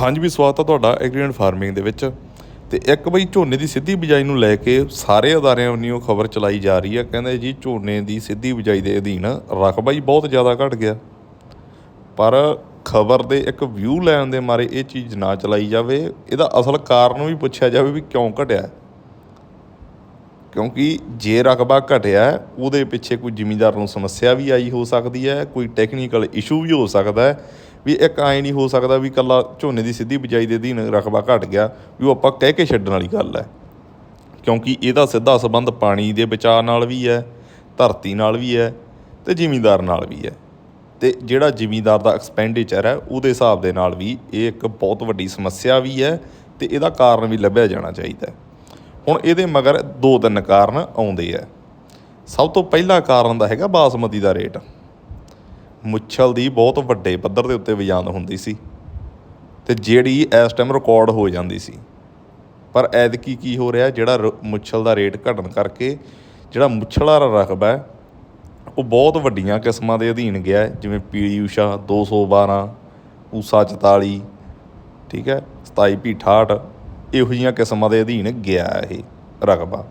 ਹਾਂਜੀ ਵੀ ਸਵਾਗਤ ਹੈ ਤੁਹਾਡਾ ਐਗਰੀਕਲਚਰ ਫਾਰਮਿੰਗ ਦੇ ਵਿੱਚ। ਤੇ ਇੱਕ ਬਈ ਝੋਨੇ ਦੀ ਸਿੱਧੀ ਬਿਜਾਈ ਨੂੰ ਲੈ ਕੇ ਸਾਰੇ ਅਦਾਰਿਆਂ ਵੱਲੋਂ ਖਬਰ ਚਲਾਈ ਜਾ ਰਹੀ ਹੈ ਕਹਿੰਦੇ ਜੀ ਝੋਨੇ ਦੀ ਸਿੱਧੀ ਬਿਜਾਈ ਦੇ ਅਧੀਨ ਰਕਬਾ ਹੀ ਬਹੁਤ ਜ਼ਿਆਦਾ ਘਟ ਗਿਆ। ਪਰ ਖਬਰ ਦੇ ਇੱਕ ਵਿਊ ਲੈਣ ਦੇ ਮਾਰੇ ਇਹ ਚੀਜ਼ ਨਾ ਚਲਾਈ ਜਾਵੇ, ਇਹਦਾ ਅਸਲ ਕਾਰਨ ਵੀ ਪੁੱਛਿਆ ਜਾਵੇ ਵੀ ਕਿਉਂ ਘਟਿਆ। ਕਿਉਂਕਿ ਜੇ ਰਕਬਾ ਘਟਿਆ, ਉਹਦੇ ਪਿੱਛੇ ਕੋਈ ਜ਼ਿਮੀਂਦਾਰ ਨੂੰ ਸਮੱਸਿਆ ਵੀ ਆਈ ਹੋ ਸਕਦੀ ਹੈ, ਕੋਈ ਟੈਕਨੀਕਲ ਇਸ਼ੂ ਵੀ ਹੋ ਸਕਦਾ ਹੈ। ਵੀ ਇੱਕ ਐਂ ਨਹੀਂ ਹੋ ਸਕਦਾ ਵੀ ਕੱਲਾ ਝੋਨੇ ਦੀ ਸਿੱਧੀ ਬਿਜਾਈ ਦੇ ਅਧੀਨ ਰਕਬਾ ਘਟ ਗਿਆ ਵੀ ਉਹ ਆਪਾਂ ਕਹਿ ਕੇ ਛੱਡਣ ਵਾਲੀ ਗੱਲ ਹੈ। ਕਿਉਂਕਿ ਇਹਦਾ ਸਿੱਧਾ ਸੰਬੰਧ ਪਾਣੀ ਦੇ ਬਚਾਅ ਨਾਲ ਵੀ ਹੈ, ਧਰਤੀ ਨਾਲ ਵੀ ਹੈ ਤੇ ਜ਼ਿਮੀਂਦਾਰ ਨਾਲ ਵੀ ਹੈ। ਤੇ ਜਿਹੜਾ ਜ਼ਿਮੀਂਦਾਰ ਦਾ ਐਕਸਪੈਂਡੀਚਰ ਹੈ, ਉਹਦੇ ਹਿਸਾਬ ਦੇ ਨਾਲ ਵੀ ਇਹ ਇੱਕ ਬਹੁਤ ਵੱਡੀ ਸਮੱਸਿਆ ਵੀ ਹੈ ਤੇ ਇਹਦਾ ਕਾਰਨ ਵੀ ਲੱਭਿਆ ਜਾਣਾ ਚਾਹੀਦਾ ਹੁਣ ਇਹਦੇ ਮਗਰ ਦੋ ਤਿੰਨ ਕਾਰਨ ਆਉਂਦੇ ਆ ਸਭ ਤੋਂ ਪਹਿਲਾ ਕਾਰਨ ਦਾ ਹੈਗਾ ਬਾਸਮਤੀ ਦਾ ਰੇਟ। ਮੁੱਛਲ ਦੀ ਬਹੁਤ ਵੱਡੇ ਪੱਧਰ ਦੇ ਉੱਤੇ ਵਿਜਾਨ ਹੁੰਦੀ ਸੀ ਤੇ ਜਿਹੜੀ ਇਸ ਟਾਈਮ ਰਿਕਾਰਡ ਹੋ ਜਾਂਦੀ ਸੀ। ਪਰ ਐਤਕੀ ਕੀ ਹੋ ਰਿਹਾ, ਜਿਹੜਾ ਰ- ਮੁੱਛਲ ਦਾ ਰੇਟ ਘਟਣ ਕਰਕੇ ਜਿਹੜਾ ਮੁੱਛਲ ਵਾਲਾ ਰਕਬਾ ਹੈ, ਉਹ ਬਹੁਤ ਵੱਡੀਆਂ ਕਿਸਮਾਂ ਦੇ ਅਧੀਨ ਗਿਆ ਜਿਵੇਂ ਪੀਲੀ ਊਸ਼ਾ 212 ਊਸਾ 44 ਠੀਕ ਹੈ 27 ਪੀ 68 ਇਹੋ ਜਿਹੀਆਂ ਕਿਸਮਾਂ ਦੇ ਅਧੀਨ ਗਿਆ ਇਹ ਰਕਬਾ।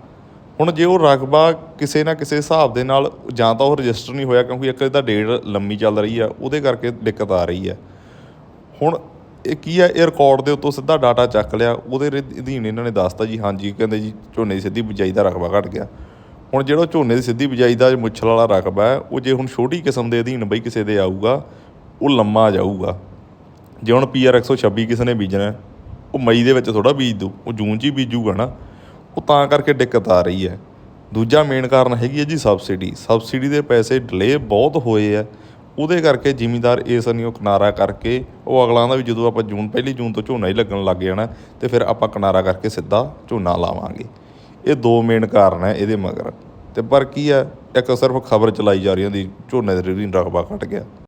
ਹੁਣ ਜੇ ਉਹ ਰਕਬਾ ਕਿਸੇ ਨਾ ਕਿਸੇ ਹਿਸਾਬ ਦੇ ਨਾਲ ਜਾਂ ਤਾਂ ਉਹ ਰਜਿਸਟਰ ਨਹੀਂ ਹੋਇਆ ਕਿਉਂਕਿ ਇੱਕ ਤਾਂ ਡੇਟ ਲੰਮੀ ਚੱਲ ਰਹੀ ਆ, ਉਹਦੇ ਕਰਕੇ ਦਿੱਕਤ ਆ ਰਹੀ ਹੈ ਹੁਣ ਇਹ ਕੀ ਹੈ ਇਹ ਰਿਕਾਰਡ ਦੇ ਉੱਤੋਂ ਸਿੱਧਾ ਡਾਟਾ ਚੱਕ ਲਿਆ, ਉਹਦੇ ਅਧੀਨ ਇਹਨਾਂ ਨੇ ਦੱਸਤਾ ਜੀ, ਹਾਂਜੀ, ਕਹਿੰਦੇ ਜੀ ਝੋਨੇ ਦੀ ਸਿੱਧੀ ਬਿਜਾਈ ਦਾ ਰਕਬਾ ਘਟ ਗਿਆ। ਹੁਣ ਜਿਹੜਾ ਝੋਨੇ ਦੀ ਸਿੱਧੀ ਬਿਜਾਈ ਦਾ ਮੁੱਛਲ ਵਾਲਾ ਰਕਬਾ ਹੈ, ਉਹ ਜੇ ਹੁਣ ਛੋਟੀ ਕਿਸਮ ਦੇ ਅਧੀਨ ਬਈ ਕਿਸੇ ਦੇ ਆਊਗਾ, ਉਹ ਲੰਮਾ ਜਾਊਗਾ। ਜੇ ਹੁਣ ਪੀਆਰ 126 ਕਿਸੇ ਨੇ ਬੀਜਣਾ, ਉਹ ਮਈ ਦੇ ਵਿੱਚ ਥੋੜਾ ਬੀਜ ਦੂ ਉਹ ਜੂਨ 'ਚ ਹੀ ਬੀਜੂਗਾ ਨਾ। ਉਹ ਤਾਂ ਕਰਕੇ ਦਿੱਕਤ ਆ ਰਹੀ ਹੈ। ਦੂਜਾ ਮੇਨ ਕਾਰਨ ਹੈਗੀ ਹੈ ਜੀ ਸਬਸਿਡੀ ਸਬਸਿਡੀ ਦੇ ਪੈਸੇ ਡਿਲੇ ਬਹੁਤ ਹੋਏ ਆ। ਉਹਦੇ ਕਰਕੇ ਜ਼ਿਮੀਦਾਰ ਇਸ ਨਹੀਂ ਕਿਨਾਰਾ ਕਰਕੇ, ਉਹ ਅਗਲਾ ਦਾ ਵੀ ਜਦੋਂ ਆਪਾਂ ਜੂਨ, ਪਹਿਲੀ ਜੂਨ ਤੋਂ ਝੋਨਾ ਹੀ ਲੱਗਣ ਲੱਗ ਜਾਣਾ, ਤੇ ਫਿਰ ਆਪਾਂ ਕਿਨਾਰਾ ਕਰਕੇ ਸਿੱਧਾ ਝੋਨਾ ਲਾਵਾਂਗੇ। ਇਹ ਦੋ ਮੇਨ ਕਾਰਨ ਹੈ ਇਹਦੇ ਮਗਰ। ਤੇ ਪਰ ਕੀ ਹੈ, ਇੱਕ ਸਿਰਫ ਖਬਰ ਚਲਾਈ ਜਾ ਰਹੀ ਹੁੰਦੀ ਝੋਨੇ ਦੇ ਰਕਬਾ ਘਟ ਗਿਆ।